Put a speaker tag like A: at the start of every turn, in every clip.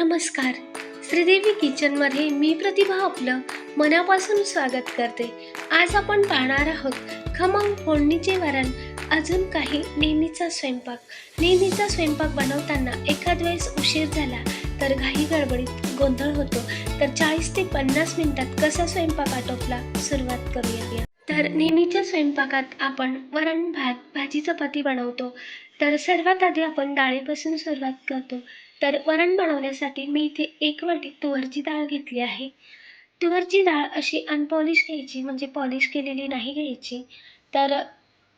A: नमस्कार. श्रीदेवी किचनमध्ये मी प्रतिभा आपलं मनापासून स्वागत करते. आज आपण पाहणार आहोत खमंग फोडणीचे वरण अजून काही नेहमीचा स्वयंपाक. नेहमीचा स्वयंपाक बनवताना एखाद वेळेस उशीर झाला तर घाई गडबडीत गोंधळ होतो. तर चाळीस ते पन्नास मिनिटात कसा स्वयंपाक आटोपला सुरुवात करूया. तर नेहमीच्या स्वयंपाकात आपण वरण भात भाजी चपाती बनवतो. तर सर्वात आधी आपण डाळीपासून सुरुवात करतो. तर वरण बनवण्यासाठी मी इथे एक वाटी तुवरची डाळ घेतली आहे. तुवरची डाळ अशी अनपॉलिश घ्यायची म्हणजे पॉलिश केलेली नाही घ्यायची. तर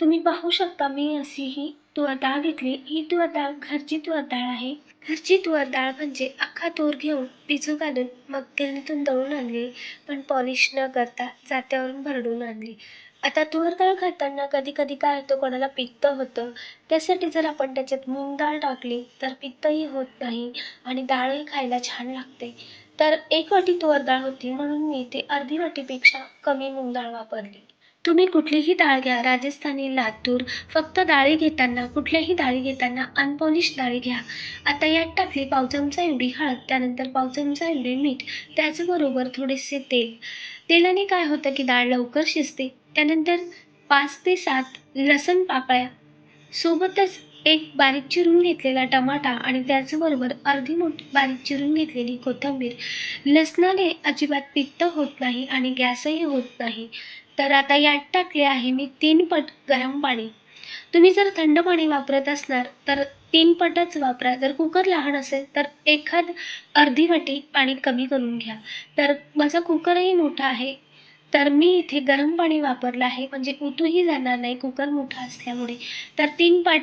A: तुम्ही पाहू शकता मी अशी ही तुवर डाळ घेतली. ही तुवर डाळ घरची तुवर डाळ आहे. घरची तुवर डाळ म्हणजे अख्खा तूर घेऊन भिजू घालून मग गिरणीतून दळून आणली पण पॉलिश न करता जात्यावरून भरडून आणली. आता तूर डाळ खाताना कधी कधी काय होतं कोणाला पित्त होतं त्यासाठी जर आपण त्याच्यात मूग डाळ टाकली तर पित्तही होत नाही आणि डाळही खायला छान लागते. तर एक वाटी तुवर डाळ होती म्हणून मी इथे अर्धी वाटीपेक्षा कमी मूग डाळ वापरली. तुम्ही कुठलीही डाळ घ्या राजस्थानी लातूर फक्त डाळी घेताना कुठल्याही डाळी घेताना अनपॉलिश डाळी घ्या. आता यात टाकली पाव चमचा एवढी हळद त्यानंतर पाव चमचा एवढे मीठ त्याचबरोबर थोडेसे तेल. तेलाने काय होतं की डाळ लवकर शिजते त्यानंतर पाच ते सात लसण पाकळ्या. सोबतच एक बारीक चिरून घेतलेला टमाटा आणि त्याचबरोबर अर्धी मोठी बारीक चिरून घेतलेली कोथिंबीर. लसणाने अजिबात पित्त होत नाही आणि गॅसही होत नाही. तर आता यात टाकले आहे मी तीन पट गरम पाणी. तुम्ही जर थंड पाणी वापरत असणार तर तीन पटच वापरा. जर कुकर लहान असेल तर एखाद अर्धी वाटी पाणी कमी करून घ्या. तर माझा कुकरही मोठा आहे. तर मी इथे गरम पाणी वापरलं आहे. म्हणजे उतूही जाणार नाही. कुकर मोठा असल्यामुळे. तर तीन पाट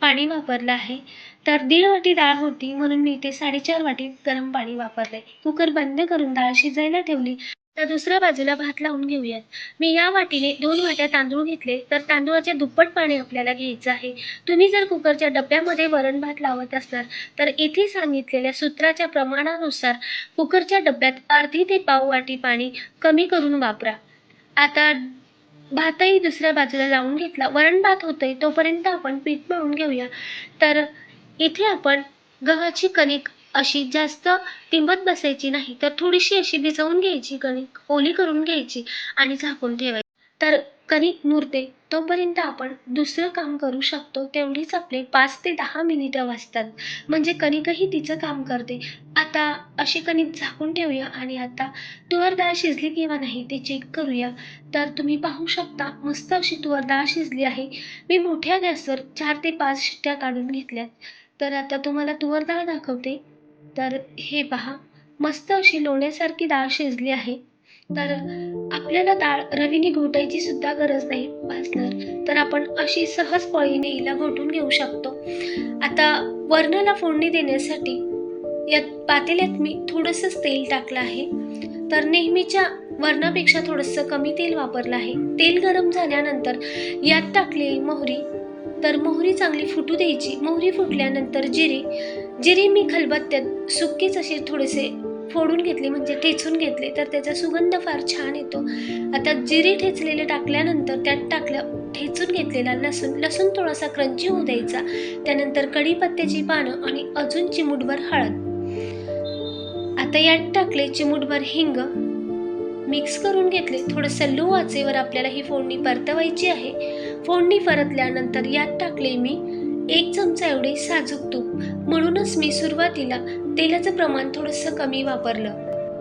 A: पाणी वापरलं आहे. तर दीड वाटी डाळ होती. म्हणून मी इथे साडेचार वाटी गरम पाणी वापरले कुकर बंद करून डाळ शिजायला ठेवली. तर दुसऱ्या बाजूला भात लावून घेऊयात. मी या वाटीने दोन वाट्या तांदूळ घेतले तर तांदूळाचे दुप्पट पाणी आपल्याला घ्यायचं आहे. तुम्ही जर कुकरच्या डब्यामध्ये वरण भात लावत असणार तर इथे सांगितलेल्या सूत्राच्या प्रमाणानुसार कुकरच्या डब्यात अर्धी ते पाव वाटी पाणी कमी करून वापरा. आता भातही दुसऱ्या बाजूला लावून घेतला. वरण भात होतंय तोपर्यंत आपण पीठ मळून घेऊया. तर इथे आपण गव्हाची कणिक अशी जास्त तिंबत बसायची नाही तर थोडीशी अशी भिजवून घ्यायची कणिक ओली करून घ्यायची आणि झाकून ठेवायची. तर कणिक मुरते तोपर्यंत आपण दुसरं काम करू शकतो तेवढीच आपले पाच ते दहा मिनिटं वाजतात म्हणजे कणिकही तिचं काम करते. आता अशी कणिक झाकून ठेवूया आणि आता तुवर डाळ शिजली किंवा नाही ते चेक करूया. तर तुम्ही पाहू शकता मस्त अशी तुवर डाळ शिजली आहे. मी मोठ्या गॅसवर चार ते पाच शिट्ट्या काढून घेतल्यात. तर आता तुम्हाला तुवर डाळ दाखवते. तर हे पहा मस्त अशी लोण्यासारखी डाळ शिजली आहे. तर आपल्याला डाळ रवीने घोटायची सुद्धा गरज नाही. भाजणार तर आपण अशी सहज पळीने हिला घोटून घेऊ शकतो. आता वरणाला फोडणी देण्यासाठी यात पातेल्यात मी थोडंसंच तेल टाकलं आहे. तर नेहमीच्या वरणापेक्षा थोडंसं कमी तेल वापरलं आहे. तेल गरम झाल्यानंतर यात टाकली मोहरी. तर मोहरी चांगली फुटू द्यायची. मोहरी फुटल्यानंतर जिरे जिरे मी खलबत्त्यात सुकेच असे थोडेसे फोडून घेतले म्हणजे ठेचून घेतले तर त्याचा सुगंध फार छान येतो. आता जिरे ठेचलेले टाकल्यानंतर त्यात टाकल्या ठेचून घेतलेला लसूण लसूण थोडासा क्रंची होऊ द्यायचा. त्यानंतर कढीपत्त्याची पानं आणि अजून चिमूटभर हळद. आता यात टाकले चिमूटभर हिंग. मिक्स करून घेतले. थोडंसं लो आचेवर आपल्याला ही फोडणी परतवायची आहे. फोडणी परतल्यानंतर यात टाकले मी एक चमचा एवढे साजूक तूप. म्हणूनच मी सुरुवातीला तेलाचं प्रमाण थोडंसं कमी वापरलं.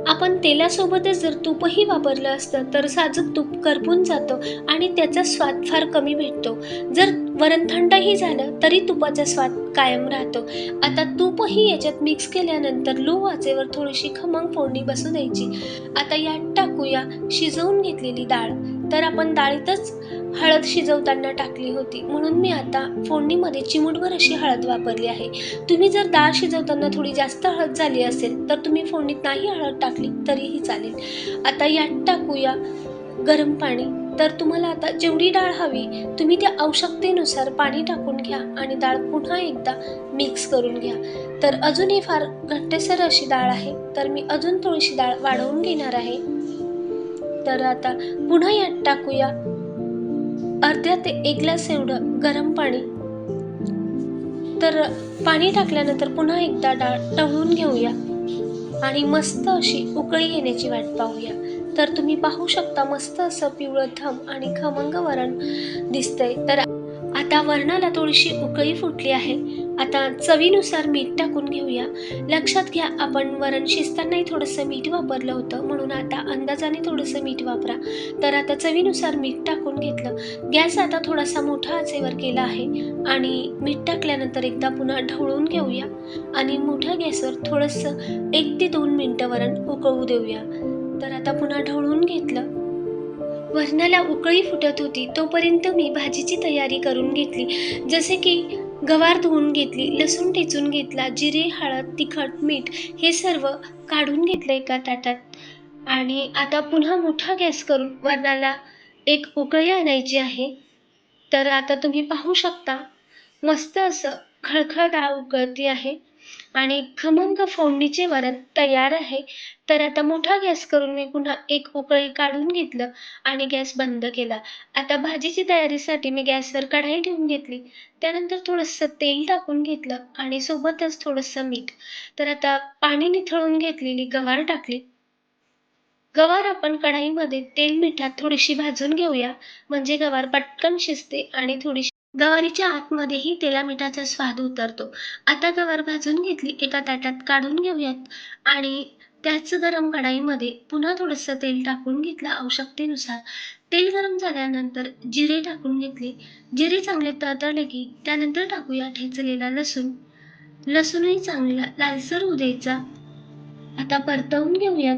A: आपण तेलासोबतच जर तूपही वापरलं असतं तर साजूक तूप करपून जातं आणि त्याचा स्वाद फार कमी भेटतो. जर वरण थंडही झालं तरी तुपाचा स्वाद कायम राहतो. आता तूपही याच्यात मिक्स केल्यानंतर लो वाचेवर थोडीशी खमंग फोडणी बसू द्यायची. आता यात टाकूया शिजवून घेतलेली डाळ. तर आपण डाळीतच हळद शिजवताना टाकली होती. म्हणून मी आता फोडणीमध्ये चिमूटभर अशी हळद वापरली आहे. तुम्ही जर डाळ शिजवताना थोडी जास्त हळद झाली असेल तर तुम्ही फोडणीत नाही हळद टाकली तरीही चालेल. आता यात टाकूया गरम पाणी. तर तुम्हाला आता जेवढी डाळ हवी तुम्ही त्या आवश्यकतेनुसार पाणी टाकून घ्या आणि डाळ पुन्हा एकदा मिक्स करून घ्या. तर अजूनही फार घट्टसर अशी डाळ आहे. तर मी अजून थोडीशी डाळ वाढवून घेणार आहे. तर आता पुन्हा यात टाकूया अर्ध्या ते एक ग्लास एवढं गरम पाणी. तर पाणी टाकल्यानंतर पुन्हा एकदा डाळ टवळून घेऊया. आणि मस्त अशी उकळी येण्याची वाट पाहूया. तर तुम्ही पाहू शकता मस्त असं पिवळं थम आणि खमंग वरण दिसतंय. तर आता वरणाला थोडीशी उकळी फुटली आहे. आता चवीनुसार मीठ टाकून घेऊया. लक्षात घ्या आपण वरण शिजतानाही थोडंसं मीठ वापरलं होतं म्हणून आता अंदाजाने थोडंसं मीठ वापरा. तर आता चवीनुसार मीठ टाकून घेतलं. गॅस आता थोडासा मोठा आचेवर केला आहे. आणि मीठ टाकल्यानंतर एकदा पुन्हा ढवळून घेऊया. आणि मोठ्या गॅसवर थोडंसं एक ते दोन मिनटं वरण उकळू देऊया. तर आता पुन्हा ढवळून घेतलं. वरणाला उकळी फुटत होती तोपर्यंत मी भाजीची तयारी करून घेतली. जसे की गवार धुवून घेतली लसूण ठेचून घेतला जिरे हळद तिखट मीठ हे सर्व काढून घेतलं एका ताटात. आणि आता पुन्हा मोठा गॅस करून वरणाला एक उकळी आणायची आहे. तर आता तुम्ही पाहू शकता मस्त असं खळखळ डाळ उकळती आहे. आणि खमंग फोडणीचे वरण तयार आहे. तर आता मोठा गॅस करून मी पुन्हा एक उकळी काढून घेतलं आणि गॅस बंद केला. आता भाजीची तयारीसाठी मी गॅसवर कढाई ठेवून घेतली. त्यानंतर थोडंसं तेल टाकून घेतलं आणि सोबतच थोडंसं मीठ. तर आता पाणी निथळून घेतलेली गवार टाकली. गवार आपण कढाईमध्ये तेल मिठात थोडीशी भाजून घेऊया. म्हणजे गवार पटकन शिजते आणि थोडीशी गवारीच्या आतमध्येही तेला मिठाचा स्वाद उतरतो. आता गवार भाजून घेतली एका ताटात काढून घेऊयात. आणि त्याच गरम कढाईमध्ये पुन्हा थोडंसं तेल टाकून घेतलं आवश्यकतेनुसार. तेल गरम झाल्यानंतर जिरे टाकून घेतले. जिरे चांगले तळतळले की त्यानंतर टाकूया ठेचलेला लसूण. लसूणही चांगला लालसर होऊ द्यायचा. आता परतवून घेऊयात.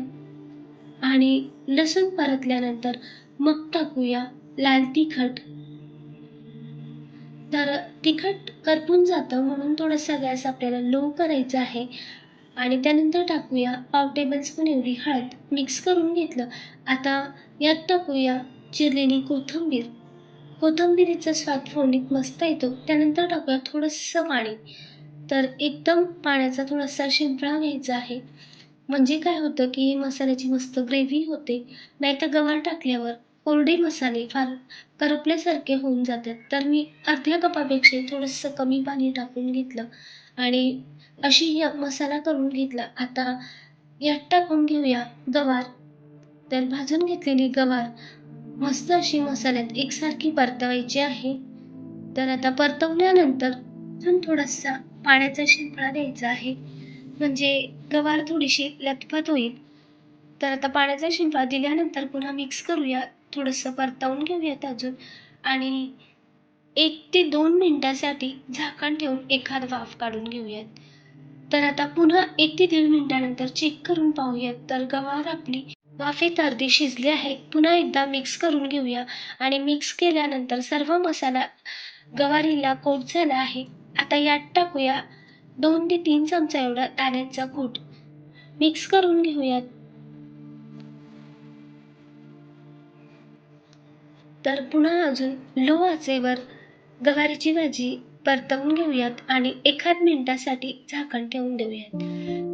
A: आणि लसूण परतल्यानंतर मग टाकूया लाल तिखट. तर तिखट करपून जातं म्हणून थोडासा गॅस आपल्याला लो करायचा आहे. आणि त्यानंतर टाकूया पाव टेबलस्पून एवढी हळद. मिक्स करून घेतलं. आता यात टाकूया चिरलेली कोथिंबीर. कोथिंबिरीचा स्वाद फोडणीत मस्त येतो. त्यानंतर टाकूया थोडंसं पाणी. तर एकदम पाण्याचा थोडासा शिंपडा घ्यायचा आहे. म्हणजे काय होतं की मसाल्याची मस्त ग्रेव्ही होते. नाही तर गवार टाकल्यावर कोरडे मसाले फार करपल्यासारखे होऊन जातात. तर मी अर्ध्या कपापेक्षा थोडंसं कमी पाणी टाकून घेतलं आणि अशी ही मसाला करून घेतला. आता यात टाकून घेऊया गवार. तर भाजून घेतलेली गवार मस्त अशी मसाल्यात एकसारखी परतवायची आहे. तर आता परतवल्यानंतर अजून थोडासा पाण्याचा शिंपडा द्यायचा आहे. म्हणजे गवार थोडीशी लथपथ होईल. तर आता पाण्याचा शिंपडा दिल्यानंतर पुन्हा मिक्स करूया. थोडंसं परतवून घेऊयात अजून. आणि एक ते दोन मिनटासाठी झाकण ठेवून एखाद वाफ काढून घेऊयात. तर आता पुन्हा एक ते दीड मिनटानंतर चेक करून पाहूयात. तर गवार आपली वाफेत अर्धी शिजली आहे. पुन्हा एकदा मिक्स करून घेऊया. आणि मिक्स केल्यानंतर सर्व मसाला गवारीला कोट झाला आहे. आता यात टाकूया दोन ते तीन चमचा एवढा दाण्याचा कूट. मिक्स करून घेऊयात. तर पुन्हा अजून लो आचेवर गवारीची भाजी परतवून घेऊयात आणि एखाद मिनिटासाठी झाकण ठेवून देऊयात.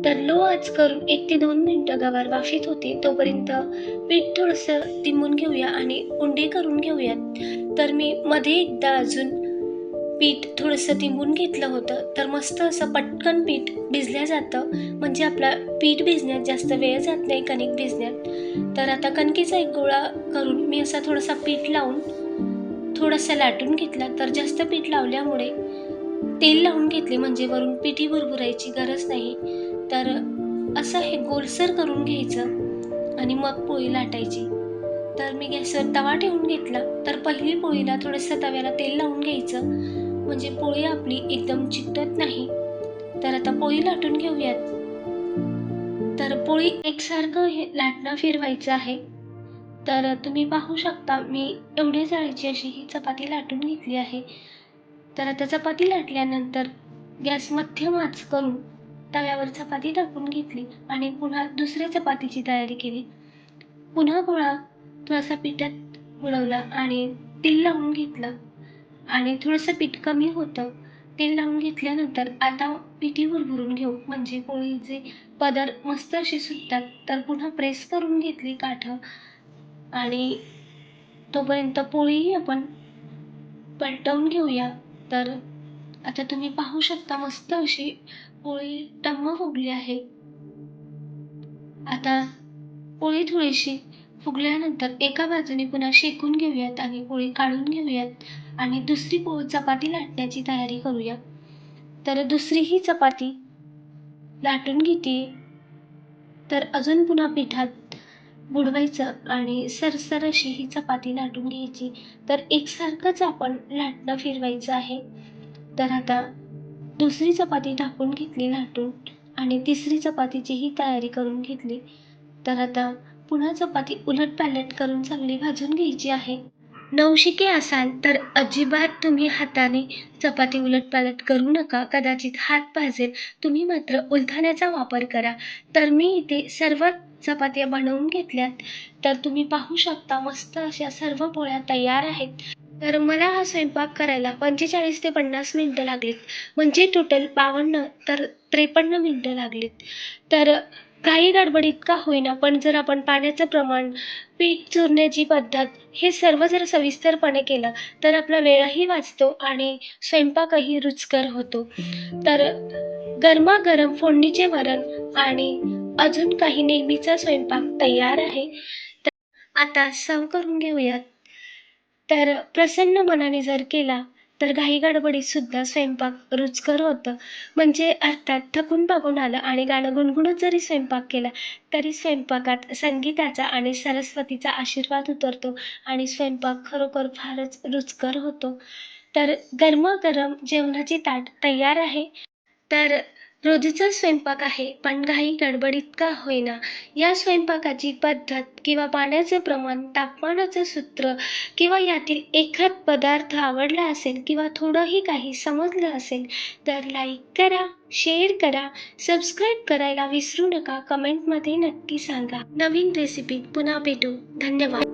A: तर लो आच करून एक ते दोन मिनटं गवार वाफीत होते तोपर्यंत पीठ थोडंसं तिंबून घेऊया आणि उंडे करून घेऊयात. तर मी मध्ये एकदा अजून पीठ थोडंसं तिंबून घेतलं होतं तर मस्त असं पटकन पीठ भिजल्या जातं. म्हणजे आपला पीठ भिजण्यात जास्त वेळ जात नाही कणिक भिजण्यात. तर आता कणकीचा एक गोळा करून मी असा थोडासा पीठ लावून थोडासा लाटून घेतला. तर जास्त पीठ लावल्यामुळे तेल लावून घेतले म्हणजे वरून पिठी भुरभुरायची गरज नाही. तर असं हे गोलसर करून घ्यायचं आणि मग पोळी लाटायची. तर मी गॅसवर तवा ठेवून घेतला. तर पहिली पोळीला थोडंसं तव्याला तेल लावून घ्यायचं. म्हणजे पोळी आपली एकदम चिकटत नाही. तर आता पोळी लाटून घेऊयात. तर पोळी एकसारखं हे लाटणं फिरवायचं आहे. तर तुम्ही पाहू शकता मी एवढी जाळीची अशी ही चपाती लाटून घेतली आहे. तर आता चपाती लाटल्यानंतर गॅस मध्यम आच करून तव्यावर चपाती टाकून घेतली आणि पुन्हा दुसऱ्या चपातीची तयारी केली. पुन्हा गोळा थोडासा पिठात बुडवला आणि तेल लावून घेतलं. आणि थोडंसं पीठ कमी होतं. तेल लावून घेतल्यानंतर आता पिठी भरभरून घेऊ म्हणजे पोळीचे पदर मस्त असे सुटतात तर पुन्हा प्रेस करून घेतली काठं. आणि तोपर्यंत पोळीही आपण पलटवून घेऊया. तर आता तुम्ही पाहू शकता मस्त अशी पोळी टम्म फुगली आहे. आता पोळी थोडीशी फुगल्यानंतर एका बाजूने पुन्हा शेकून घेऊयात आणि पोळी काढून घेऊयात. आणि दुसरी पोळी चपाती लाटण्याची तयारी करूया. तर दुसरी ही चपाती लाटून घेते तर अजून पुन्हा पिठात बुडवायचं आणि सरसर अशी ही चपाती लाटून घ्यायची. तर एकसारखंच आपण लाटणं फिरवायचं आहे. तर आता दुसरी चपाती टाकून घेतली लाटून आणि तिसरी चपातीचीही तयारी करून घेतली. तर आता पुन्हा चपाती उलट उलटपालट करून चांगली भाजून घ्यायची आहे. नवशिके असाल तर अजिबात तुम्ही हाताने चपाती उलटपालट करू नका. कदाचित हात भाजेल तुम्ही मात्र उलथाण्याचा वापर करा. तर मी इथे सर्व चपात्या बनवून घेतल्यात. तर तुम्ही पाहू शकता मस्त अशा सर्व पोळ्या तयार आहेत. तर मला हा स्वयंपाक करायला पंचेचाळीस ते पन्नास मिनटं लागलीत. म्हणजे टोटल बावन्न तर त्रेपन्न मिनटं लागलीत. तर काही गडबडीत का होईना पण जर आपण पाण्याचं प्रमाण पीठ चुरण्याची पद्धत हे सर्व जर सविस्तरपणे केलं तर आपला वेळही वाचतो आणि स्वयंपाकही रुचकर होतो. तर गरमागरम फोडणीचे वरण आणि अजून काही नेहमीचा स्वयंपाक तयार आहे. तर आता सव करून घेऊयात. तर प्रसन्न मनाने जर केला तर घाई गडबडीतसुद्धा स्वयंपाक रुचकर होतं. म्हणजे अर्थात थकून पाकून आलं आणि गाणं गुणगुणत जरी स्वयंपाक केला तरी स्वयंपाकात संगीताचा आणि सरस्वतीचा आशीर्वाद उतरतो आणि स्वयंपाक खरोखर फारच रुचकर होतो. तर गरमागरम जेवणाची ताट तयार आहे. तर रोजीचा स्वयंपाक आहे पण घाई गडबडीत का होईना. या स्वयंपाकाची पद्धत किंवा पाण्याचे प्रमाण तापमानाचं सूत्र किंवा यातील एखाद पदार्थ आवडला असेल किंवा थोडंही काही समजलं असेल तर लाईक करा शेअर करा सबस्क्राईब करायला विसरू नका. कमेंटमध्ये नक्की सांगा. नवीन रेसिपी पुन्हा भेटू. धन्यवाद.